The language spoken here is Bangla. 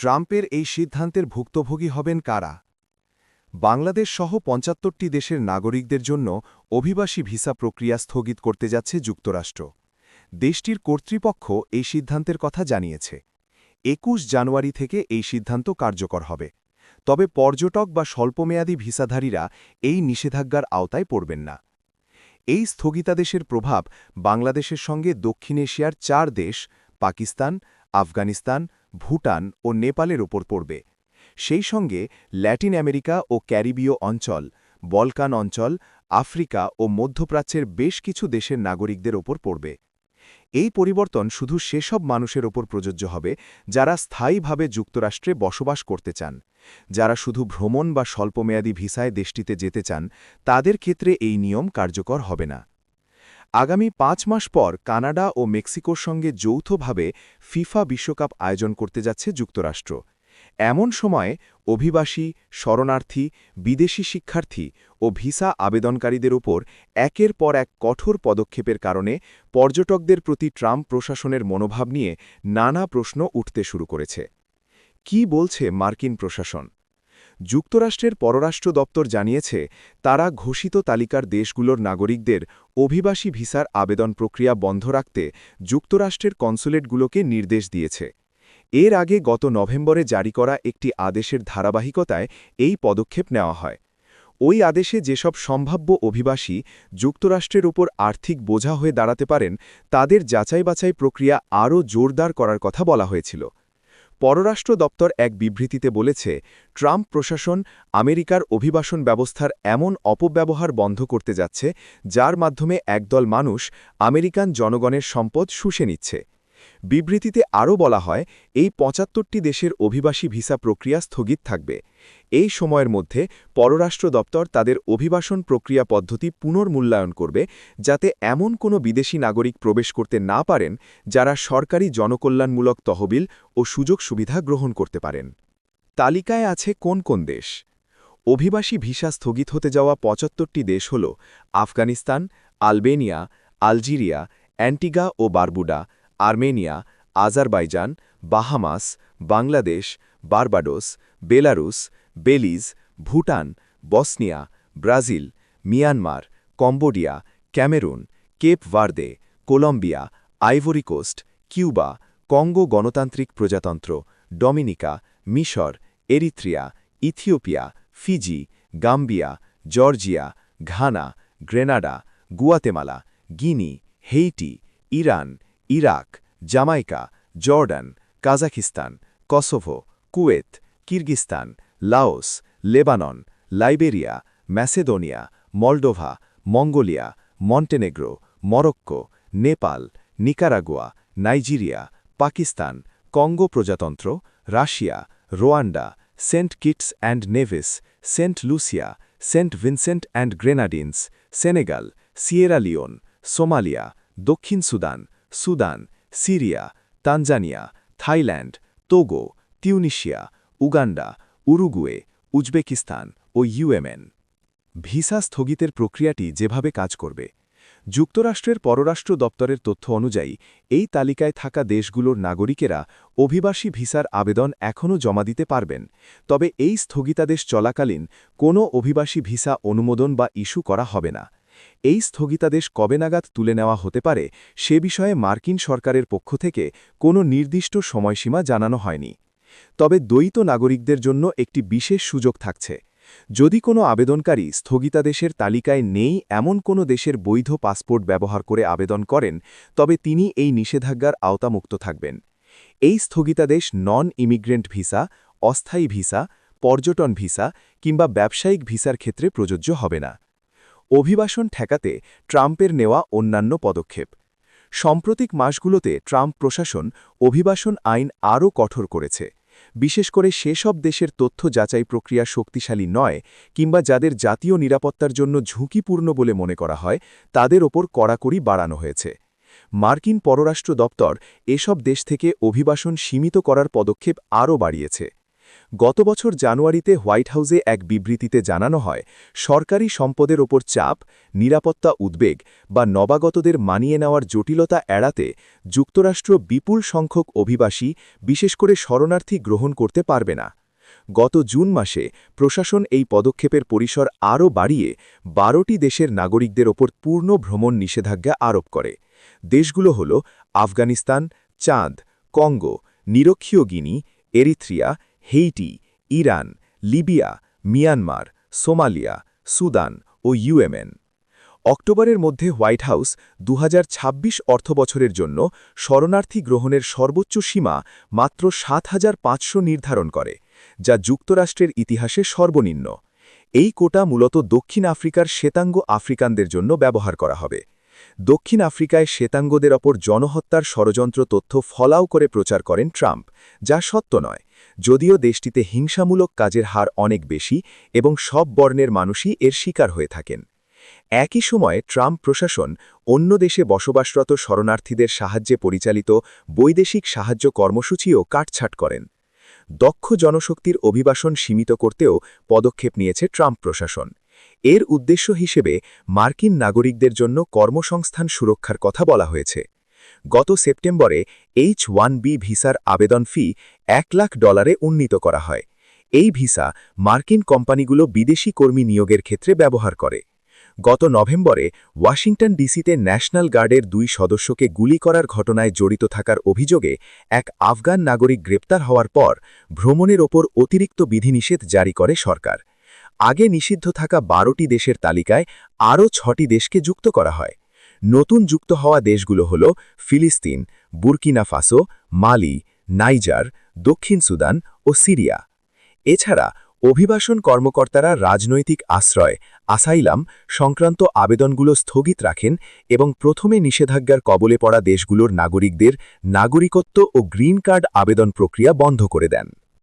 ট্রাম্পের এই সিদ্ধান্তের ভুক্তভোগী হবেন কারা? বাংলাদেশ সহ পঁচাত্তরটি দেশের নাগরিকদের জন্য অভিবাসী ভিসা প্রক্রিয়া স্থগিত করতে যাচ্ছে যুক্তরাষ্ট্র। দেশটির কর্তৃপক্ষ এই সিদ্ধান্তের কথা জানিয়েছে। একুশ জানুয়ারি থেকে এই সিদ্ধান্ত কার্যকর হবে। তবে পর্যটক বা স্বল্পমেয়াদী ভিসাধারীরা এই নিষেধাজ্ঞার আওতায় পড়বেন না। এই স্থগিতাদেশের প্রভাব বাংলাদেশের সঙ্গে দক্ষিণ এশিয়ার চার দেশ, পাকিস্তান, আফগানিস্তান ভুটান ও নেপালের ওপর পড়বে। সেই সঙ্গে ল্যাটিন আমেরিকা ও ক্যারিবীয় অঞ্চল, বলকান অঞ্চল, আফ্রিকা ও মধ্যপ্রাচ্যের বেশ কিছু দেশের নাগরিকদের ওপর পড়বে। এই পরিবর্তন শুধু সেসব মানুষের ওপর প্রযোজ্য হবে যারা স্থায়ীভাবে যুক্তরাষ্ট্রে বসবাস করতে চান। যারা শুধু ভ্রমণ বা স্বল্পমেয়াদী ভিসায় দেশটিতে যেতে চান, তাদের ক্ষেত্রে এই নিয়ম কার্যকর হবে না। আগামী পাঁচ মাস পর কানাডা ও মেক্সিকোর সঙ্গে যৌথভাবে ফিফা বিশ্বকাপ আয়োজন করতে যাচ্ছে যুক্তরাষ্ট্র। এমন সময়ে অভিবাসী, শরণার্থী, বিদেশি শিক্ষার্থী ও ভিসা আবেদনকারীদের ওপর একের পর এক কঠোর পদক্ষেপের কারণে পর্যটকদের প্রতি ট্রাম্প প্রশাসনের মনোভাব নিয়ে নানা প্রশ্ন উঠতে শুরু করেছে। কি বলছে মার্কিন প্রশাসন? যুক্তরাষ্ট্রের পররাষ্ট্র দপ্তর জানিয়েছে, তারা ঘোষিত তালিকার দেশগুলোর নাগরিকদের অভিবাসী ভিসার আবেদন প্রক্রিয়া বন্ধ রাখতে যুক্তরাষ্ট্রের কনসুলেটগুলোকে নির্দেশ দিয়েছে। এর আগে গত নভেম্বরে জারি করা একটি আদেশের ধারাবাহিকতায় এই পদক্ষেপ নেওয়া হয়। ওই আদেশে যেসব সম্ভাব্য অভিবাসী যুক্তরাষ্ট্রের উপর আর্থিক বোঝা হয়ে দাঁড়াতে পারেন, তাদের যাচাই বাছাই প্রক্রিয়া আরও জোরদার করার কথা বলা হয়েছিল। পররাষ্ট্র দপ্তর এক বিবৃতিতে বলেছে, ট্রাম্প প্রশাসন আমেরিকার অভিবাসন ব্যবস্থার এমন অপব্যবহার বন্ধ করতে যাচ্ছে, যার মাধ্যমে একদল মানুষ আমেরিকান জনগণের সম্পদ শুষে নিচ্ছে। বিবৃতিতে আরও বলা হয়, এই পঁচাত্তরটি দেশের অভিবাসী ভিসা প্রক্রিয়া স্থগিত থাকবে। এই সময়ের মধ্যে পররাষ্ট্র দপ্তর তাদের অভিবাসন প্রক্রিয়া পদ্ধতি পুনর্মূল্যায়ন করবে যাতে এমন কোনো বিদেশি নাগরিক প্রবেশ করতে না পারেন যারা সরকারি জনকল্যাণমূলক তহবিল ও সুযোগ সুবিধা গ্রহণ করতে পারেন। তালিকায় আছে কোন কোন দেশ? অভিবাসী ভিসা স্থগিত হতে যাওয়া পঁচাত্তরটি দেশ হল আফগানিস্তান, আলবেনিয়া, আলজেরিয়া, অ্যান্টিগা ও Barbuda, Armenia, Azerbaijan, Bahamas, Bangladesh Barbados, Belarus, Belize, Bhutan, Bosnia, Brazil, Myanmar, Cambodia, Cameroon, Cape Verde, Colombia, Ivory Coast, Cuba, Congo গণতান্ত্রিক প্রজাতন্ত্র, ডমিনিকা, মিশর, Eritrea, Ethiopia, Fiji, Gambia, Georgia, Ghana, Grenada, Guatemala, Guinea, Haiti, Iran, Iraq, Jamaica, Jordan, Kazakhstan, Kosovo Kuwait, Kyrgyzstan, Laos, Lebanon, Liberia, Macedonia, Moldova, Mongolia, Montenegro, Morocco, Nepal, Nicaragua, Nigeria, Pakistan, Congo প্রজাতন্ত্র, Russia, Rwanda, Saint Kitts and Nevis, Saint Lucia, Saint Vincent and Grenadines, Senegal, Sierra Leone, Somalia, দক্ষিণ Sudan Sudan, Syria, Tanzania, Thailand, Togo Tunisia, Uganda, Uruguay, Uzbekistan ও ইউএমএন। ভিসা স্থগিতের প্রক্রিয়াটি যেভাবে কাজ করবে, যুক্তরাষ্ট্রের পররাষ্ট্র দপ্তরের তথ্য অনুযায়ী, এই তালিকায় থাকা দেশগুলোর নাগরিকেরা অভিবাসী ভিসার আবেদন এখনও জমা দিতে পারবেন, তবে এই স্থগিতাদেশ চলাকালীন কোনো অভিবাসী ভিসা অনুমোদন বা ইস্যু করা হবে না। এই স্থগিতাদেশ কবে নাগাদ তুলে নেওয়া হতে পারে, সে বিষয়ে মার্কিন সরকারের পক্ষ থেকে কোনো নির্দিষ্ট সময়সীমা জানানো হয়নি। তবে দ্বৈত নাগরিকদের জন্য একটি বিশেষ সুযোগ থাকছে। যদি কোনো আবেদনকারী স্থগিতাদেশের তালিকায় নেই এমন কোনো দেশের বৈধ পাসপোর্ট ব্যবহার করে আবেদন করেন, তবে তিনি এই নিষেধাজ্ঞার আওতামুক্ত থাকবেন। এই স্থগিতাদেশ নন ইমিগ্রেন্ট ভিসা, অস্থায়ী ভিসা, পর্যটন ভিসা কিংবা ব্যবসায়িক ভিসার ক্ষেত্রে প্রযোজ্য হবে না। অভিবাসন ঠেকাতে ট্রাম্পের নেওয়া অন্যান্য পদক্ষেপ। সাম্প্রতিক মাসগুলোতে ট্রাম্প প্রশাসন অভিবাসন আইন আরও কঠোর করেছে। বিশেষ করে সেসব দেশের তথ্য যাচাই প্রক্রিয়া শক্তিশালী নয় কিংবা যাদের জাতীয় নিরাপত্তার জন্য ঝুঁকিপূর্ণ বলে মনে করা হয়, তাদের ওপর কড়াকড়ি বাড়ানো হয়েছে। মার্কিন পররাষ্ট্র দপ্তর এসব দেশ থেকে অভিবাসন সীমিত করার পদক্ষেপ আরও বাড়িয়েছে। গত বছর জানুয়ারিতে হোয়াইট হাউসে এক বিবৃতিতে জানানো হয়, সরকারি সম্পদের ওপর চাপ, নিরাপত্তা উদ্বেগ বা নবাগতদের মানিয়ে নেওয়ার জটিলতা এড়াতে যুক্তরাষ্ট্র বিপুল সংখ্যক অভিবাসী, বিশেষ করে শরণার্থী গ্রহণ করতে পারবে না। গত জুন মাসে প্রশাসন এই পদক্ষেপের পরিসর আরও বাড়িয়ে বারোটি দেশের নাগরিকদের ওপর পূর্ণ ভ্রমণ নিষেধাজ্ঞা আরোপ করে। দেশগুলো হল আফগানিস্তান, চাঁদ, কঙ্গো, নিরক্ষীয় Guinea Eritrea Haiti, Iran, Libya, Myanmar, Somalia, Sudan ও ইউএমএন। অক্টোবরের মধ্যে হোয়াইট হাউস দু হাজার ছাব্বিশ অর্থবছরের জন্য শরণার্থী গ্রহণের সর্বোচ্চ সীমা মাত্র সাত হাজার পাঁচশো নির্ধারণ করে, যা যুক্তরাষ্ট্রের ইতিহাসে সর্বনিম্ন। এই কোটা মূলত দক্ষিণ আফ্রিকার শ্বেতাঙ্গ আফ্রিকানদের জন্য ব্যবহার করা হবে। দক্ষিণ আফ্রিকায় শ্বেতাঙ্গদের ওপর জনহত্যার ষড়যন্ত্র তথ্য ফলাও করে প্রচার করেন ট্রাম্প, যা সত্য নয়। যদিও দেশটিতে হিংসামূলক কাজের হার অনেক বেশি এবং সব বর্ণের মানুষই এর শিকার হয়ে থাকেন। একই সময়ে ট্রাম্প প্রশাসন অন্য দেশে বসবাসরত শরণার্থীদের সাহায্যে পরিচালিত বৈদেশিক সাহায্য কর্মসূচিও কাটছাট করেন। দক্ষ জনশক্তির অভিবাসন সীমিত করতেও পদক্ষেপ নিয়েছে ট্রাম্প প্রশাসন। এর উদ্দেশ্য হিসেবে মার্কিন নাগরিকদের জন্য কর্মসংস্থান সুরক্ষার কথা বলা হয়েছে। গত সেপ্টেম্বরে এইচ ওয়ান বি ভিসার আবেদন ফি এক লাখ ডলারে উন্নীত করা হয়। এই ভিসা মার্কিন কোম্পানিগুলো বিদেশি কর্মী নিয়োগের ক্ষেত্রে ব্যবহার করে। গত নভেম্বরে ওয়াশিংটন ডিসিতে ন্যাশনাল গার্ডের দুই সদস্যকে গুলি করার ঘটনায় জড়িত থাকার অভিযোগে এক আফগান নাগরিক গ্রেপ্তার হওয়ার পর ভ্রমণের ওপর অতিরিক্ত বিধিনিষেধ জারি করে সরকার। আগে নিষিদ্ধ থাকা বারোটি দেশের তালিকায় আরও ছটি দেশকে যুক্ত করা হয়। নতুন যুক্ত হওয়া দেশগুলো হল ফিলিস্তিন, বুরকিনা ফাসো, মালি, নাইজার, দক্ষিণ সুদান ও সিরিয়া। এছাড়া অভিবাসন কর্মকর্তারা রাজনৈতিক আশ্রয়, আসাইলাম, সংক্রান্ত আবেদনগুলো স্থগিত রাখেন এবং প্রথমে নিষেধাজ্ঞার কবলে পড়া দেশগুলোর নাগরিকদের নাগরিকত্ব ও গ্রিন কার্ড আবেদন প্রক্রিয়া বন্ধ করে দেন।